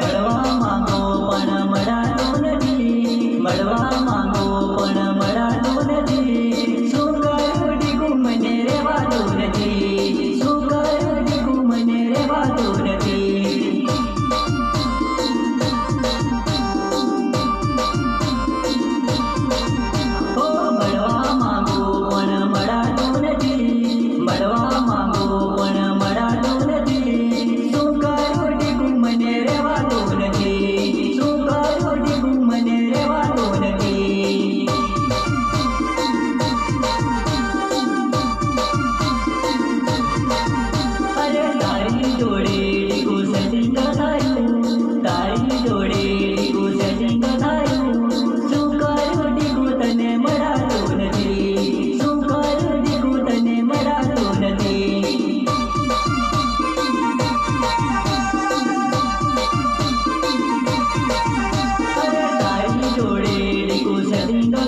મળવા માંગો પણ મળાતું નથી મળવા માંગો માંગો પણ મળાતું નથી. મળવા માંગો પણ lindo